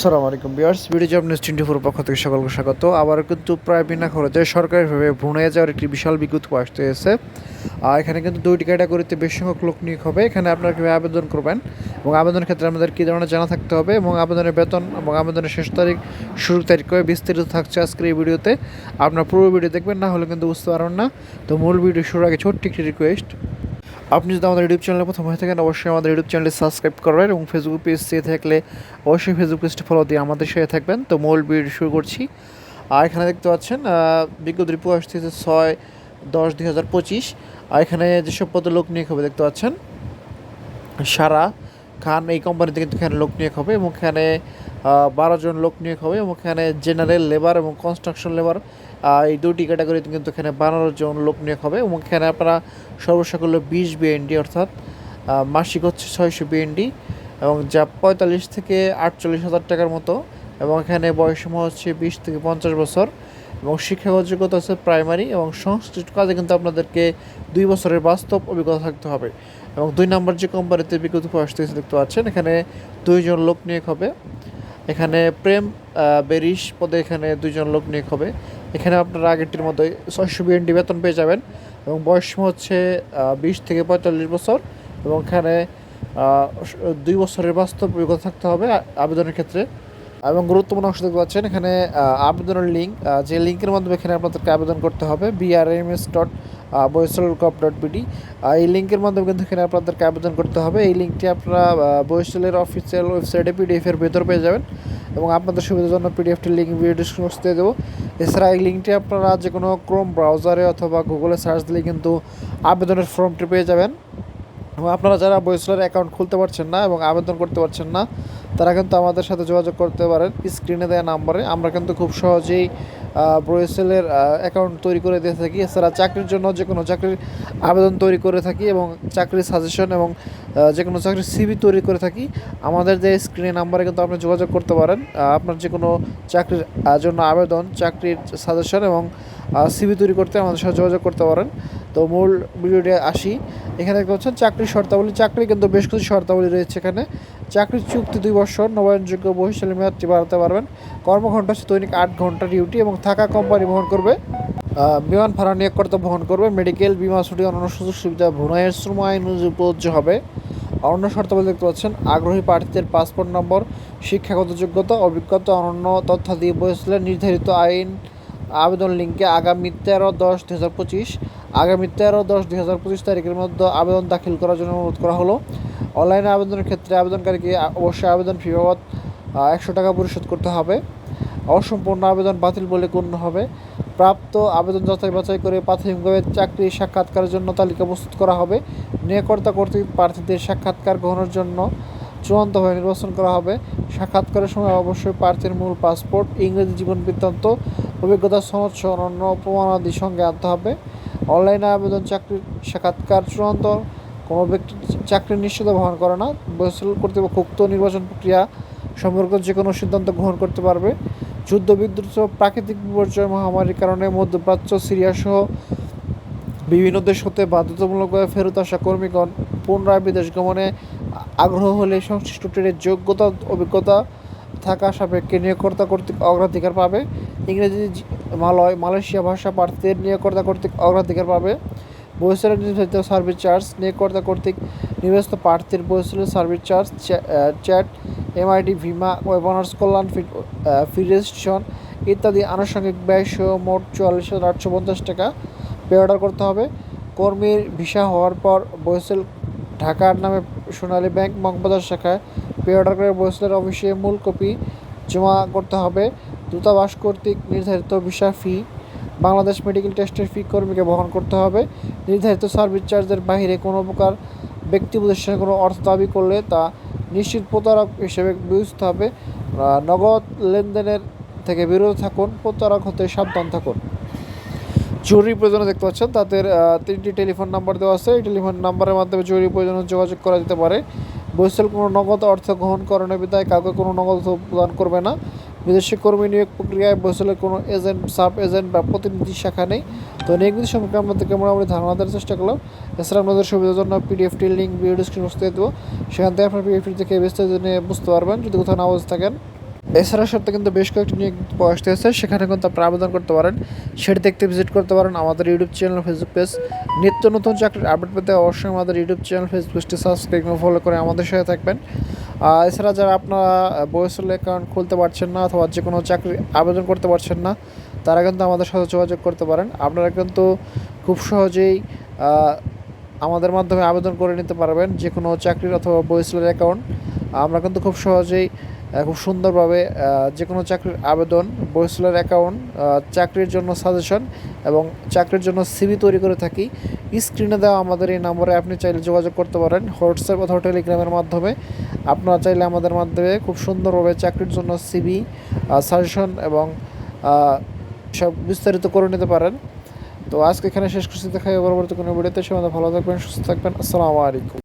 সালাম আলাইকুম viewers video job news twenty four পক্ষ থেকে সকলকে স্বাগত। আবার কিন্তু প্রায় বিনা খরচে সরকারিভাবে ভুনে যাওয়ার একটি বিশাল বিজ্ঞপ্তি আসতে এসেছে আর এখানে কিন্তু দুইটি ক্যাটাগরিতে বেশ সংখ্যক লোক নিয়োগ হবে। এখানে আপনারা কীভাবে আবেদন করবেন এবং আবেদনের ক্ষেত্রে আমাদের কী ধরনের জানা থাকতে হবে এবং আবেদনের বেতন এবং আবেদনের শেষ তারিখ শুরু তারিখ করে বিস্তারিত থাকছে আজকের এই ভিডিওতে, আপনার পুরো ভিডিও দেখবেন, না হলে কিন্তু বুঝতে পারবেন না। তো মূল ভিডিও শুরুর আগে ছোট্ট একটি রিকোয়েস্ট আপনি যদি আমাদের ইউটিউব চ্যানেলে প্রথম হয়ে থাকেন, অবশ্যই আমাদের ইউটিউব চ্যানেলে সাবস্ক্রাইব করবেন এবং ফেসবুক পেজ চেয়ে থাকলে অবশ্যই ফেসবুক পেজটি ফলো দিয়ে আমাদের সাথে থাকবেন। তো মূল বিড শুরু করছি। আর এখানে দেখতে পাচ্ছেন বিজ্ঞপ্তি রিপোর্ট আসতেছে ছয় দশ দুই হাজার পঁচিশ। আর এখানে যেসব পদ লোক নিয়ে হবে, দেখতে পাচ্ছেন, সারা খান এই কোম্পানিতে কিন্তু এখানে লোক নিয়োগ হবে এবং এখানে বারো জন লোক নিয়োগ হবে এবং এখানে জেনারেল লেবার এবং কনস্ট্রাকশন লেবার এই দুটি ক্যাটাগরিতে কিন্তু এখানে বারো জন লোক নিয়োগ হবে এবং এখানে আপনারা সর্বসকল বিশ বিএনডি অর্থাৎ মাসিক হচ্ছে ছয়শো বিএনডি এবং যা পঁয়তাল্লিশ থেকে আটচল্লিশ হাজার টাকার মতো এবং এখানে বয়সসীমা হচ্ছে বিশ থেকে পঞ্চাশ বছর। এবং শিক্ষাগত যোগ্যতা হচ্ছে প্রাইমারি এবং সংশ্লিষ্ট কাজে কিন্তু আপনাদেরকে দুই বছরের বাস্তব অভিজ্ঞতা থাকতে হবে। এবং দুই নম্বর যে কোম্পানিতে বিজ্ঞপ্তি আসতেছে দেখতে পাচ্ছেন, এখানে দুইজন লোক নিয়োগ হবে। এখানে প্রেম বেরিশ পদে এখানে দুইজন লোক নিয়োগ হবে। এখানে আপনারা আগেরটির মতোই ছয়শো বিএনডি বেতন পেয়ে যাবেন এবং বয়স হচ্ছে বিশ থেকে পঁয়তাল্লিশ বছর এবং এখানে দুই বছরের বাস্তব অভিজ্ঞতা থাকতে হবে আবেদনের ক্ষেত্রে। এবং গুরুত্বপূর্ণ অংশ দেখতে পাচ্ছেন, এখানে আবেদনের লিঙ্ক যে লিঙ্কের মাধ্যমে এখানে আপনাদেরকে আবেদন করতে হবে BRMS dot BOESL gov dot BD এই লিঙ্কের মাধ্যমে কিন্তু এখানে আপনাদেরকে আবেদন করতে হবে। এই লিঙ্কটি আপনারা বৈশালের অফিসিয়াল ওয়েবসাইটে পিডিএফ এর ভেতর পেয়ে যাবেন এবং আপনাদের সুবিধার জন্য পিডিএফটির লিঙ্ক ভিডিও ডিসক্রিপশন দিয়ে দেবো। এছাড়া এই লিঙ্কটি আপনারা যে কোনো ক্রোম ব্রাউজারে অথবা গুগলে সার্চ দিলে কিন্তু আবেদনের ফর্মটি পেয়ে যাবেন। এবং আপনারা যারা বইসলার অ্যাকাউন্ট খুলতে পারছেন না এবং আবেদন করতে পারছেন না, তারা কিন্তু আমাদের সাথে যোগাযোগ করতে পারেন স্ক্রিনে দেওয়া নাম্বারে আমরা কিন্তু খুব সহজেই ব্রয়েসেলের অ্যাকাউন্ট তৈরি করে দিয়ে থাকি। এছাড়া চাকরির জন্য যে কোনো চাকরির আবেদন তৈরি করে থাকি এবং চাকরির সাজেশন এবং যে কোনো চাকরির সিভি তৈরি করে থাকি। আমাদের যে স্ক্রিনে নাম্বারে কিন্তু আপনি যোগাযোগ করতে পারেন। আপনার যে কোনো চাকরির জন্য আবেদন, চাকরির সাজেশন এবং সিভি তৈরি করতে আমাদের সাথে যোগাযোগ করতে পারেন। তো মূল ভিডিওটি আসি। এখানে দেখতে চাকরির শর্তাবলী। চাকরি কিন্তু বেশ কিছু শর্তাবলী রয়েছে এখানে। চাকরির চুক্তি দুই বছর, নবায়নযোগ্য বহিশালী মেয়াদটি বাড়াতে পারবেন। কর্মঘণ্টা হচ্ছে দৈনিক আট ঘণ্টা ডিউটি এবং থাকা কোম্পানি বহন করবে। বিমান ভাড়া নিয়োগকর্তা বহন করবে। মেডিকেল, বিমা ছুটি, অন্যান্য সুযোগ সুবিধা ভ্রমণের শ্রম আইন প্রযোজ্য হবে। অন্য শর্তাবলী দেখতে পাচ্ছেন, আগ্রহী প্রার্থীদের পাসপোর্ট নম্বর, শিক্ষাগত যোগ্যতা, অভিজ্ঞতা, অনন্য তথ্যাদি বয়সলে নির্ধারিত আইন, আবেদন লিঙ্কে আগামী তেরো দশ দু হাজার পঁচিশ। আগামী তেরো দশ দুই হাজার পঁচিশ তারিখের মধ্যে আবেদন দাখিল করার জন্য অনুরোধ করা হলো। অনলাইনে আবেদনের ক্ষেত্রে আবেদনকারীকে অবশ্যই আবেদন ফি বাবদ একশো টাকা পরিশোধ করতে হবে। অসম্পূর্ণ আবেদন বাতিল বলে গণ্য হবে। প্রাপ্ত আবেদন যাচাই বাছাই করে প্রাথমিকভাবে চাকরি সাক্ষাৎকারের জন্য তালিকা প্রস্তুত করা হবে। নিয়োগকর্তা কর্তৃক প্রার্থীদের সাক্ষাৎকার গ্রহণের জন্য চূড়ান্তভাবে নির্বাচন করা হবে। সাক্ষাৎকারের সময় অবশ্যই প্রার্থীর মূল পাসপোর্ট, ইংরেজি জীবন বৃত্তান্ত, অভিজ্ঞতা সনদ সহ অন্যান্য প্রমাণাদি সঙ্গে আনতে হবে। অনলাইনে আবেদন চাকরির সাক্ষাৎকার চূড়ান্ত। কোনো ব্যক্তি চাকরির নিশ্চয়তা বহন করে না। বৈশাল কর্তৃপক্ষ উক্ত নির্বাচন প্রক্রিয়া সম্পর্কে যে কোনো সিদ্ধান্ত গ্রহণ করতে পারবে। যুদ্ধ, বিদ্যুৎ প্রাকৃতিক বিপর্যয় মহামারীর কারণে মধ্যপ্রাচ্য সিরিয়া সহ বিভিন্ন দেশ হতে বাধ্যতামূলকভাবে ফেরত আসা কর্মীগণ পুনরায় বিদেশ গমনে আগ্রহ হলে সংশ্লিষ্ট ট্রেনের যোগ্যতা, অভিজ্ঞতা থাকা সাপেক্ষে নিয়োগকর্তা কর্তৃক অগ্রাধিকার পাবে। ইংরেজি মালয়, মালয়েশিয়া ভাষা প্রার্থীদের নিয়োগকর্তা কর্তৃক অগ্রাধিকার পাবে। বৈশালের নির্ধারিত সার্ভিস চার্জ নিয়োগকর্তা কর্তৃক নির্বাচিত প্রার্থীর বৈশালের সার্ভিস চার্জ চ্যাট, এমআইডি, ভিমা ওয়েবনার্স কল্যাণ ফি ফি রেজিস্ট্রেশন ইত্যাদি আনুষঙ্গিক ব্যয় সহ মোট চুয়াল্লিশ হাজার আটশো পঞ্চাশ টাকা পে অর্ডার করতে হবে। কর্মীর ভিসা হওয়ার পর বৈসেল ঢাকার নামে সোনালী ব্যাংক মগবাজার শাখায় পে অর্ডার করে বৈসেলের অফিসে মূল কপি জমা করতে হবে। দূতাবাস কর্তৃক নির্ধারিত ভিসা ফি বাংলাদেশ মেডিকেল টেস্টের ফি কর্মীকে বহন করতে হবে। নির্ধারিত সার্ভিস চার্জের বাইরে কোনো প্রকার ব্যক্তি প্রতিষ্ঠানে কোনো অর্থ দাবি করলে তা নিশ্চিত প্রতারক হিসেবে বিবেচিত হবে। নগদ লেনদেনের থেকে বিরত থাকুন, প্রতারক হতে সাবধান থাকুন। জরুরি প্রয়োজনে দেখতে পাচ্ছেন তাদের তিনটি টেলিফোন নাম্বার দেওয়া আছে। এই টেলিফোন নাম্বারের মাধ্যমে জরুরি প্রয়োজনে যোগাযোগ করা যেতে পারে। বৈশাল কোনো নগদ অর্থ গ্রহণ করানোর বিদায় কাউকে কোনো নগদ প্রদান করবে না। বিদেশি কর্মী নিয়োগ প্রক্রিয়ায় বসলে কোনো এজেন্ট, সাব এজেন্ট বা প্রতিনিধি শাখা নেই। তো নিয়োগ বিধি সম্পর্কে আমাদেরকে মোটামুটি ধারণা দেওয়ার চেষ্টা করলাম। এছাড়া আপনাদের সুবিধার জন্য পিডিএফটির লিঙ্ক ভিডিও ডিসক্রিপশন দেবো। সেখান থেকে আপনার পিডিএফটি থেকে বিস্তারিত নিয়ে বুঝতে পারবেন। যদি কোথাও না বুঝতে থাকেন এছাড়া সাথে কিন্তু বেশ কয়েকটি নিয়োগ পোস্ট হয়েছে সেখানে কিন্তু আপনারা আবেদন করতে পারেন, সেটি দেখতে ভিজিট করতে পারেন আমাদের ইউটিউব চ্যানেল ফেসবুক পেজ নিত্য নতুন চাকরির আপডেট পেতে অবশ্যই আমাদের ইউটিউব চ্যানেল ফেসবুক পেজটি সাবস্ক্রাইব ফলো করে আমাদের সাথে থাকবেন। এছাড়া যারা আপনারা বয়সল অ্যাকাউন্ট খুলতে পারছেন না অথবা যে কোনো চাকরি আবেদন করতে পারছেন না, তারা কিন্তু আমাদের সাথে যোগাযোগ করতে পারেন। আপনারা কিন্তু খুব সহজেই আমাদের মাধ্যমে আবেদন করে নিতে পারবেন যে কোনো চাকরির অথবা বয়সলের অ্যাকাউন্ট আমরা কিন্তু খুব সহজেই খুব সুন্দরভাবে যে কোনো চাকরির আবেদন বয়সলের অ্যাকাউন্ট চাকরির জন্য সাজেশন এবং চাকরির জন্য সিভি তৈরি করে থাকি। স্ক্রিনে দেওয়া আমাদের এই নম্বরে আপনি চাইলে যোগাযোগ করতে পারেন। হোয়াটসঅ্যাপ অথবা টেলিগ্রামের মাধ্যমে। আপনারা চাইলে আমাদের মাধ্যমে খুব সুন্দরভাবে চাকরির জন্য সিভি সাজেশন এবং সব বিস্তারিত করে নিতে পারেন। তো আজকে এখানে শেষ করছি। দেখাই পরবর্তী কোনো ভিডিওতে। সে ভালো থাকবেন, সুস্থ থাকবেন। আসসালামু আলাইকুম।